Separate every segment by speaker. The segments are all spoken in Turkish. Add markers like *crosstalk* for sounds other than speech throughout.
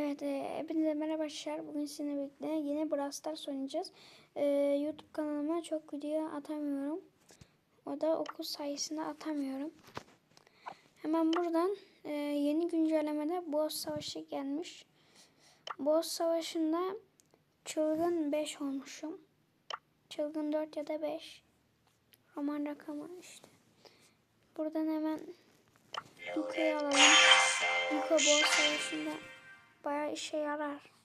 Speaker 1: Evet, e, hepinize merhaba arkadaşlar. Bugün sizinle birlikte yeni Brawl Stars oynayacağız. E, YouTube kanalıma çok video atamıyorum. O da okul sayesinde atamıyorum. Hemen buradan e, yeni güncellemede Boss Savaşı gelmiş. Boss Savaşı'nda Çılgın 5 olmuşum. Çılgın 4 ya da 5. Roman rakamı işte. Buradan hemen Yuko'yu alalım. Yuko Boss Savaşı'nda bayağı işe yarar.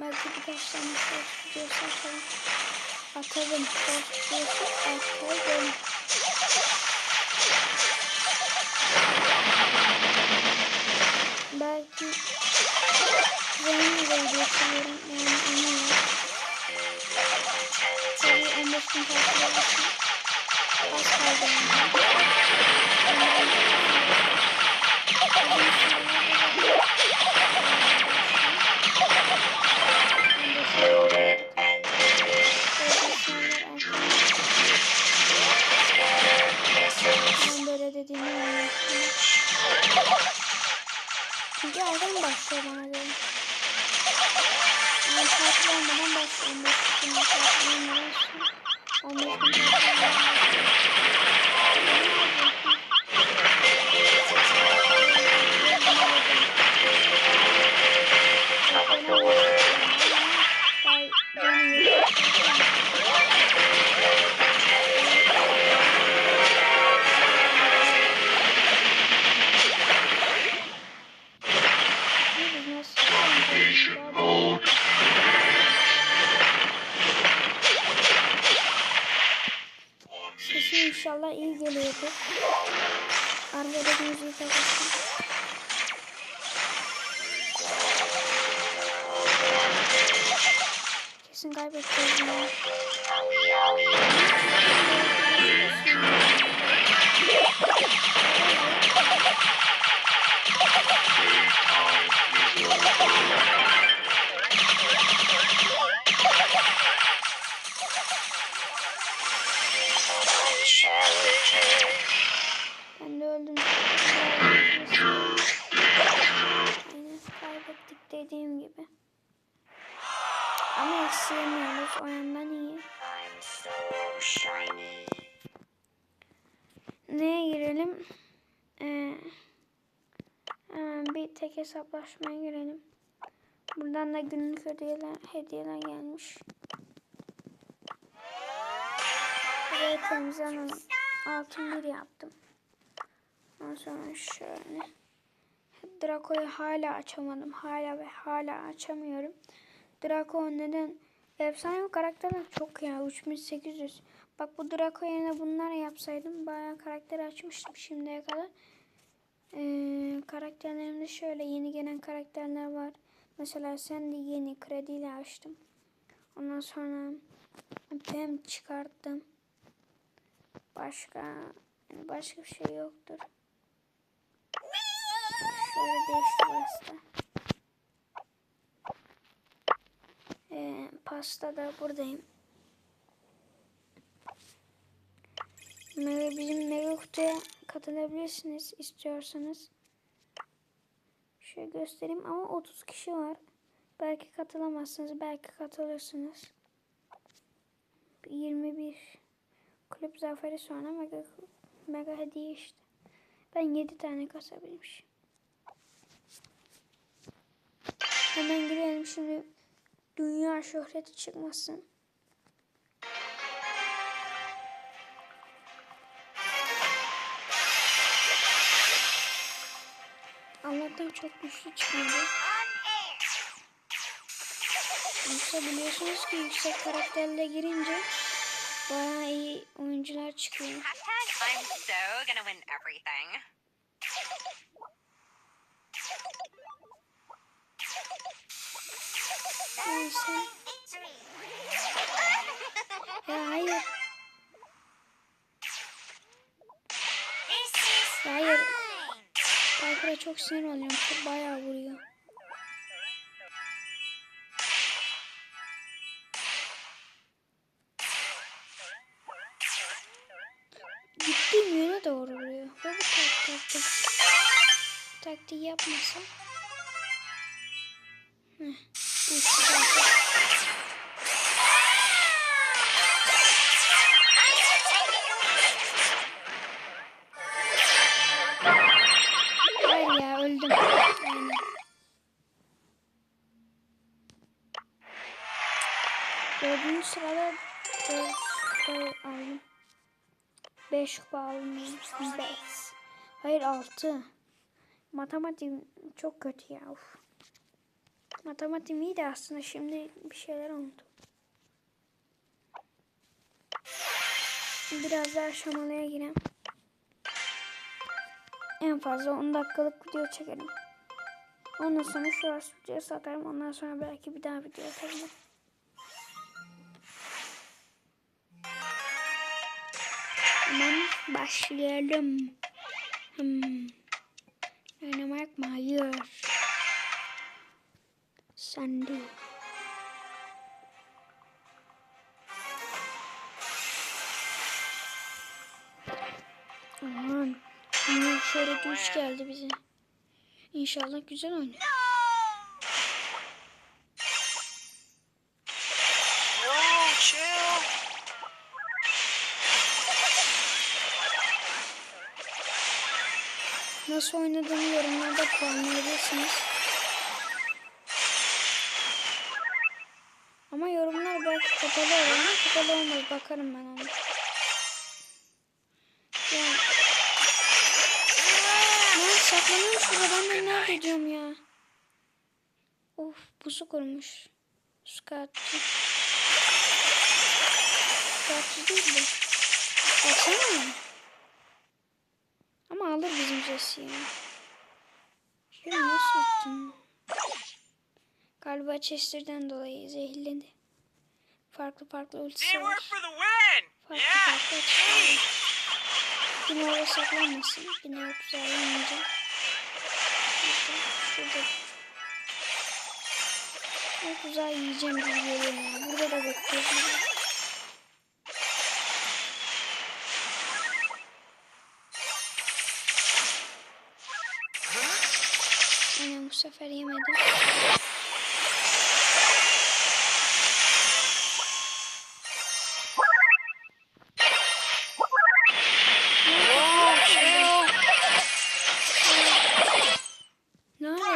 Speaker 1: Belki birkaç tane short videosu atarım. Short videosu atarım. Bana göre. Yani tatil olmadan. 15 gün tatil olmadan sonra. 15 gün Kesin kaybedeceğiz ya. Ama eksiyemiyoruz. O yandan iyi. Neye girelim? Ee, hemen bir tek hesaplaşmaya girelim. Buradan da günlük hediyeler, hediyeler gelmiş. Burayı temizlemem. Altın bir yaptım. Ondan sonra şöyle. Draco'yu hala açamadım. Hala ve hala açamıyorum. Draco neden? Efsane karakterler çok ya. 3800. Bak bu Draco yerine bunlar yapsaydım bayağı karakter açmıştım şimdiye kadar. Ee, karakterlerimde şöyle yeni gelen karakterler var. Mesela sen de yeni krediyle açtım. Ondan sonra Pem çıkarttım. Başka yani başka bir şey yoktur. Şöyle değişti pasta. Ee, pasta da buradayım. Bizim mega kutuya katılabilirsiniz istiyorsanız. Şöyle göstereyim ama 30 kişi var. Belki katılamazsınız, belki katılırsınız. 21 kulüp zaferi sonra mega mega hediye işte. Ben 7 tane kasabilmişim. Hemen girelim şimdi. Dünya şöhreti çıkmasın. Allah'tan çok güçlü çıkmadı. Yoksa biliyorsunuz ki yüksek karakterle girince bayağı iyi oyuncular çıkıyor. Neyse. Ya hayır. Hayır. Piper'a çok sinir oluyorum. Çok bayağı vuruyor. Gittiğim yöne doğru vuruyor. Ve bu tak taktik. Taktiği yapmasam. Hayır ya öldüm. Aynen. Dördüncü sırada. Beş kupa. Beş. Hayır altı. Matematiğim çok kötü ya. Uf. Matematiğim iyiydi aslında. Şimdi bir şeyler oldu. Biraz daha aşamalıya gireyim. En fazla 10 dakikalık video çekerim. Ondan sonra şu an videoyu satarım. Ondan sonra belki bir daha video atarım. Hemen başlayalım. Hmm. Oynamak mı? Hayır. Sen de. Aman. Şöyle düş geldi bize. İnşallah güzel oynar. Nasıl oynadığını yorumlarda puanlayabilirsiniz. Kapalı ama kapalı olmaz. Bakarım ben ona. Ya. Lan saklanıyorum şurada. Ben de nerede diyorum ya. Of pusu kurmuş. Skatçı. Skatçı değil de. Baksana. Ama alır bizim sesi ya. Şunu nasıl ettim? Galiba Chester'den dolayı zehirlendi. Farklı farklı ultisi var. Farklı farklı ultisi var. Yine oraya saklanmasın. Yine o tuzağa yanmayacağım. Şurada. O tuzağı yiyeceğim gibi geliyor. Burada da bekliyorum. Aynen bu sefer yemedim.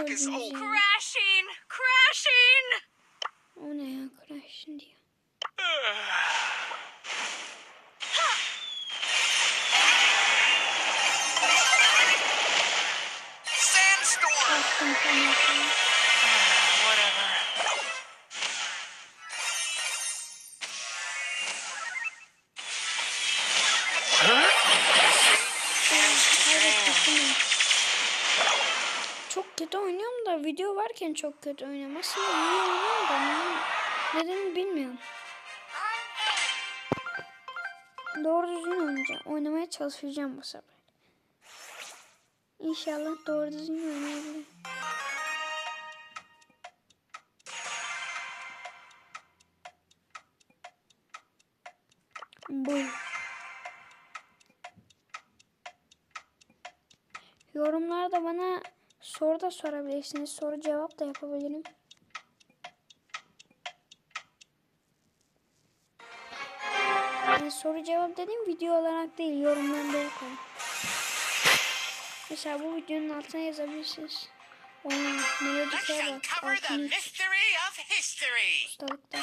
Speaker 2: uçak is.
Speaker 3: Crashing! Crashing!
Speaker 1: Oh no. Crashing.
Speaker 2: Sandstorm! Whatever. Huh?
Speaker 1: Çok kötü oynuyorum da video varken çok kötü oynuyorum. Aslında iyi oynuyorum da ne- nedenini bilmiyorum. Doğru düzgün oynayacağım. Oynamaya çalışacağım bu sefer. İnşallah doğru düzgün oynayabilirim. Bu. Yorumlarda bana soru da sorabilirsiniz. Soru cevap da yapabilirim. Yani soru cevap dediğim video olarak değil yorumlarda yaparım. Mesela bu videonun altına yazabilirsiniz.
Speaker 2: I
Speaker 1: melodikaya bak.
Speaker 2: cover the
Speaker 1: Altın üç
Speaker 2: mystery of history.
Speaker 1: ustalıkta.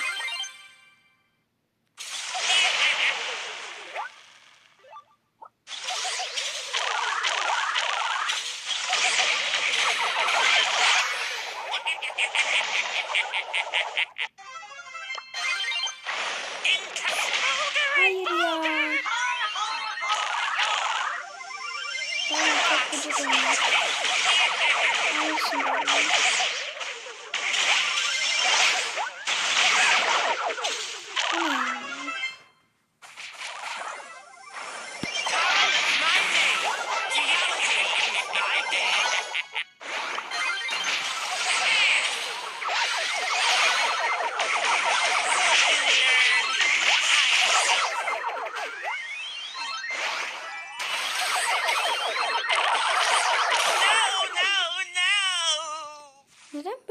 Speaker 1: Thank *laughs* you.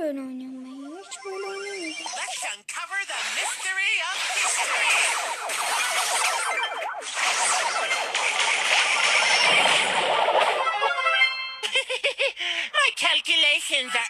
Speaker 1: Böyle oynuyorum ben? Hiç böyle oynamıyordum.
Speaker 2: Let's uncover the mystery of history. *laughs* My calculations are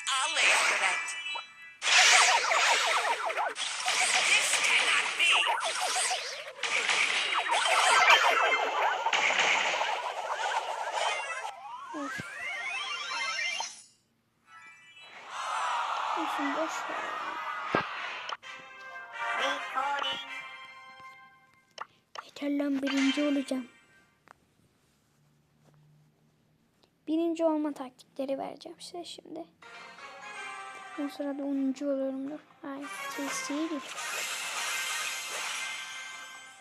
Speaker 1: Olsun boş ver. Yeter lan birinci olacağım. Birinci olma taktikleri vereceğim size şimdi. O sırada 10. oluyorum dur. Ay kesin.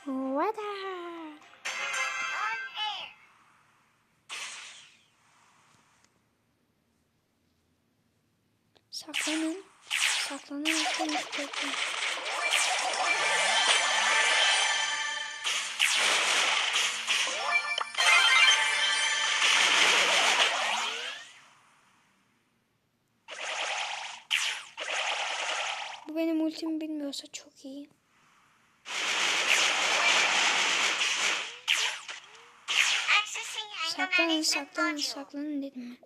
Speaker 1: Vada. Konuşacaklar. Bu benim ultimi bilmiyorsa çok iyi. Saklanın, saklanın, saklanın dedim?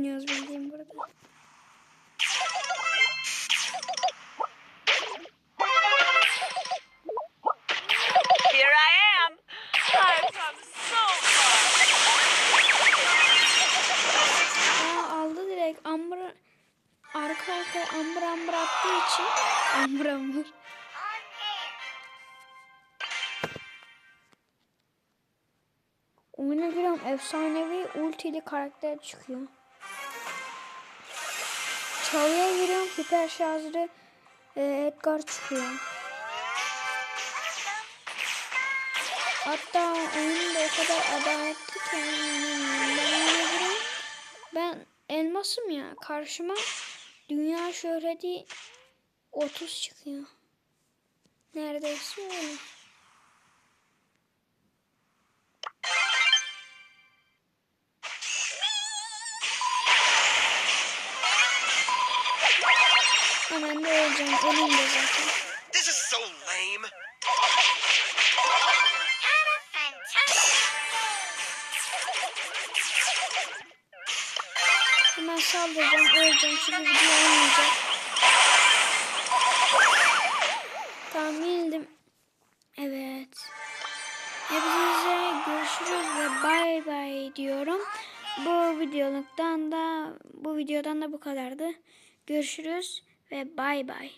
Speaker 1: Oynuyoruz bildiğim burada. Arka arkaya ambur ambur attığı için ambur ambur. Oyuna giriyorum efsanevi ultili karakter çıkıyor. Çalıya giriyorum hiper şarjlı e, Edgar çıkıyor. Hatta oyun da o kadar adaletli ki. Ben. Ben elmasım ya. Karşıma dünya şöhreti 30 çıkıyor. Neredeyse öyle. Hemen de öleceğim. Elimde zaten.
Speaker 2: This is so lame.
Speaker 1: Hemen saldıracağım. Öleceğim. Çünkü video olmayacak. Tamam yenildim. Evet. Hepinize görüşürüz ve bay bay diyorum. Bu videoluktan da bu videodan da bu kadardı. Görüşürüz ve bay bay.